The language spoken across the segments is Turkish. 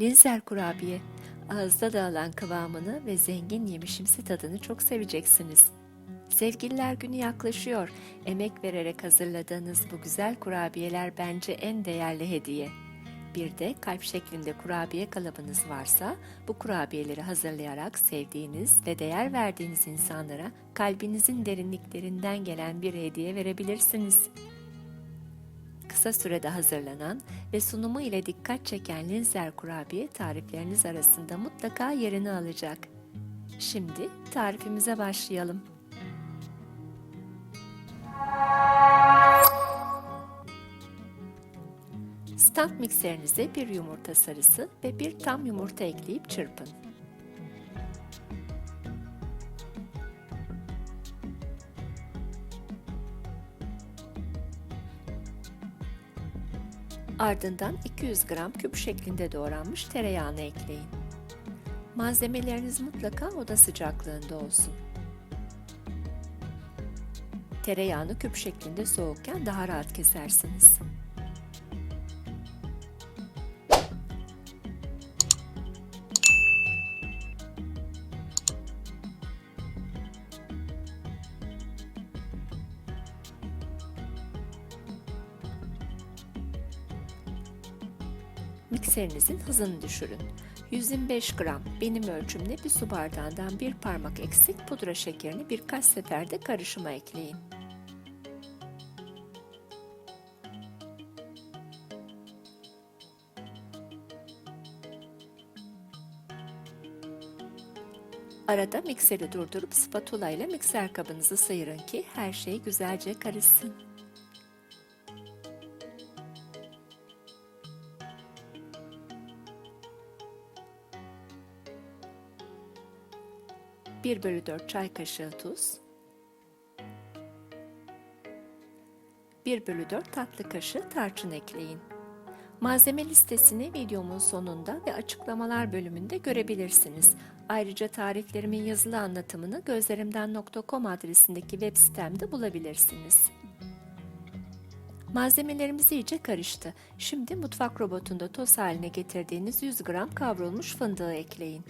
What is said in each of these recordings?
Linzer kurabiye. Ağızda dağılan kıvamını ve zengin yemişimsi tadını çok seveceksiniz. Sevgililer günü yaklaşıyor. Emek vererek hazırladığınız bu güzel kurabiyeler bence en değerli hediye. Bir de kalp şeklinde kurabiye kalıbınız varsa bu kurabiyeleri hazırlayarak sevdiğiniz ve değer verdiğiniz insanlara kalbinizin derinliklerinden gelen bir hediye verebilirsiniz kısa sürede hazırlanan ve sunumu ile dikkat çeken linzer kurabiye tarifleriniz arasında mutlaka yerini alacak. Şimdi tarifimize başlayalım. Stand mikserinize bir yumurta sarısı ve bir tam yumurta ekleyip çırpın. Ardından 200 gram küp şeklinde doğranmış tereyağını ekleyin. Malzemeleriniz mutlaka oda sıcaklığında olsun. Tereyağını küp şeklinde soğukken daha rahat kesersiniz. Mikserinizin hızını düşürün. 125 gram benim ölçümde bir su bardağından bir parmak eksik pudra şekerini birkaç seferde karışıma ekleyin. Arada mikseri durdurup spatula ile mikser kabınızı sıyırın ki her şey güzelce karışsın. 1 bölü 4 çay kaşığı tuz, 1 bölü 4 tatlı kaşığı tarçın ekleyin. Malzeme listesini videomun sonunda ve açıklamalar bölümünde görebilirsiniz. Ayrıca tariflerimin yazılı anlatımını gözlerimden.com adresindeki web sitemde bulabilirsiniz. Malzemelerimiz iyice karıştı. Şimdi mutfak robotunda toz haline getirdiğiniz 100 gram kavrulmuş fındığı ekleyin.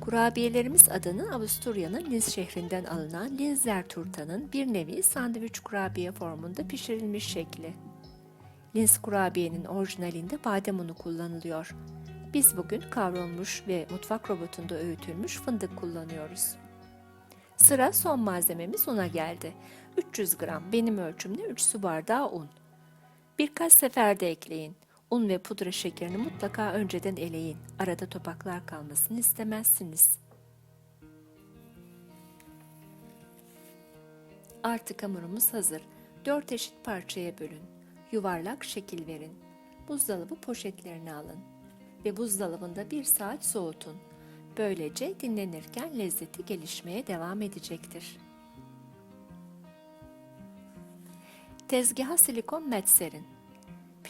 Kurabiyelerimiz adını Avusturya'nın Linz şehrinden alınan Linzer turtanın bir nevi sandviç kurabiye formunda pişirilmiş şekli. Linz kurabiyenin orijinalinde badem unu kullanılıyor. Biz bugün kavrulmuş ve mutfak robotunda öğütülmüş fındık kullanıyoruz. Sıra son malzememiz una geldi. 300 gram benim ölçümde 3 su bardağı un. Birkaç seferde ekleyin. Un ve pudra şekerini mutlaka önceden eleyin. Arada topaklar kalmasını istemezsiniz. Artık hamurumuz hazır. 4 eşit parçaya bölün. Yuvarlak şekil verin. Buzdolabı poşetlerini alın ve buzdolabında 1 saat soğutun. Böylece dinlenirken lezzeti gelişmeye devam edecektir. Tezgaha silikon met serin.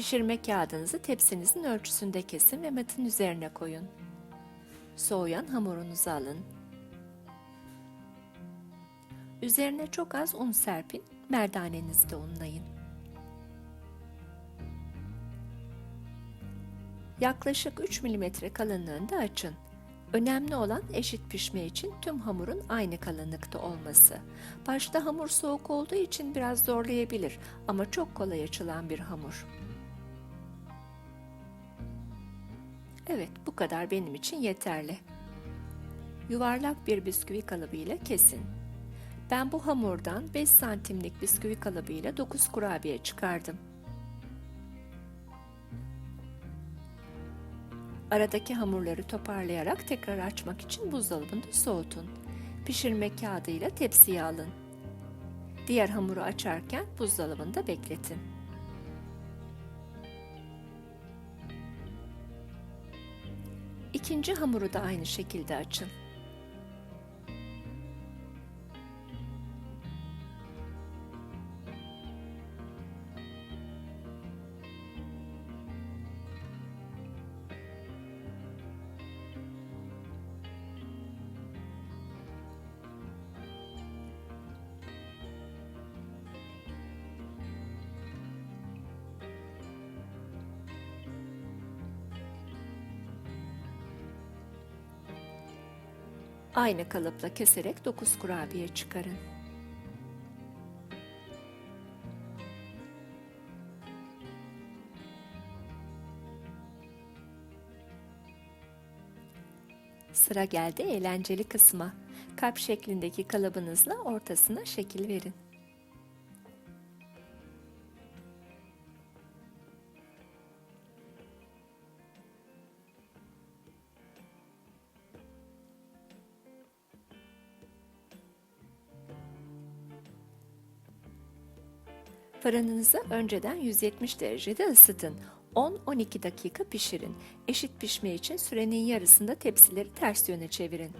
Pişirme kağıdınızı tepsinizin ölçüsünde kesin ve metin üzerine koyun. Soğuyan hamurunuzu alın. Üzerine çok az un serpin, merdanenizi de unlayın. Yaklaşık 3 mm kalınlığında açın. Önemli olan eşit pişme için tüm hamurun aynı kalınlıkta olması. Başta hamur soğuk olduğu için biraz zorlayabilir ama çok kolay açılan bir hamur. Evet, bu kadar benim için yeterli. Yuvarlak bir bisküvi kalıbıyla kesin. Ben bu hamurdan 5 santimlik bisküvi kalıbıyla 9 kurabiye çıkardım. Aradaki hamurları toparlayarak tekrar açmak için buzdolabında soğutun. Pişirme kağıdıyla tepsiye alın. Diğer hamuru açarken buzdolabında bekletin. İkinci hamuru da aynı şekilde açın. Aynı kalıpla keserek 9 kurabiye çıkarın. Sıra geldi eğlenceli kısma. Kalp şeklindeki kalıbınızla ortasına şekil verin. Fırınınızı önceden 170 derecede ısıtın. 10-12 dakika pişirin. Eşit pişme için sürenin yarısında tepsileri ters yöne çevirin.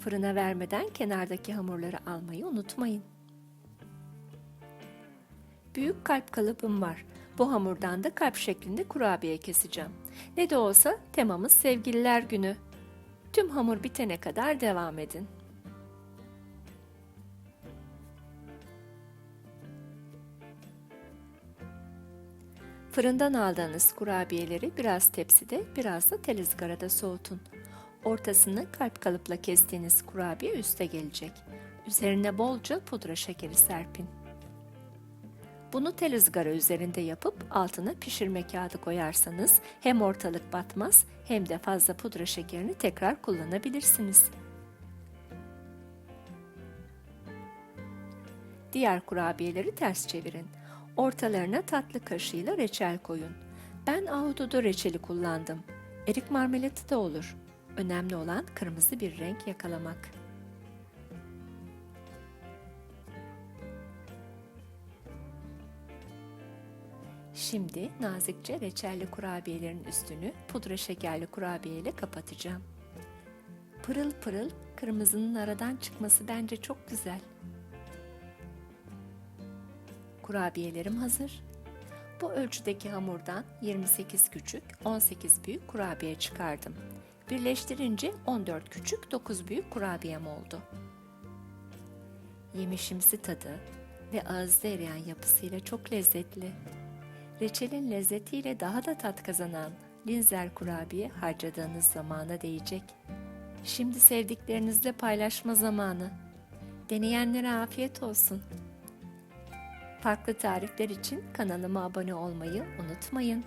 Fırına vermeden kenardaki hamurları almayı unutmayın. Büyük kalp kalıbım var. Bu hamurdan da kalp şeklinde kurabiye keseceğim. Ne de olsa temamız sevgililer günü. Tüm hamur bitene kadar devam edin. Fırından aldığınız kurabiyeleri biraz tepside, biraz da tel ızgarada soğutun. Ortasını kalp kalıpla kestiğiniz kurabiye üste gelecek. Üzerine bolca pudra şekeri serpin. Bunu tel ızgara üzerinde yapıp altına pişirme kağıdı koyarsanız hem ortalık batmaz hem de fazla pudra şekerini tekrar kullanabilirsiniz. Diğer kurabiyeleri ters çevirin. Ortalarına tatlı kaşığıyla reçel koyun. Ben ahududu reçeli kullandım. Erik marmelatı da olur. Önemli olan kırmızı bir renk yakalamak. Şimdi nazikçe reçelli kurabiyelerin üstünü pudra şekerli kurabiye ile kapatacağım. Pırıl pırıl kırmızının aradan çıkması bence çok güzel. Kurabiyelerim hazır. Bu ölçüdeki hamurdan 28 küçük, 18 büyük kurabiye çıkardım. Birleştirince 14 küçük, 9 büyük kurabiyem oldu. Yemişimsi tadı ve ağızda eriyen yapısıyla çok lezzetli. Reçelin lezzetiyle daha da tat kazanan linzer kurabiye harcadığınız zamana değecek. Şimdi sevdiklerinizle paylaşma zamanı. Deneyenlere afiyet olsun. Farklı tarifler için kanalıma abone olmayı unutmayın.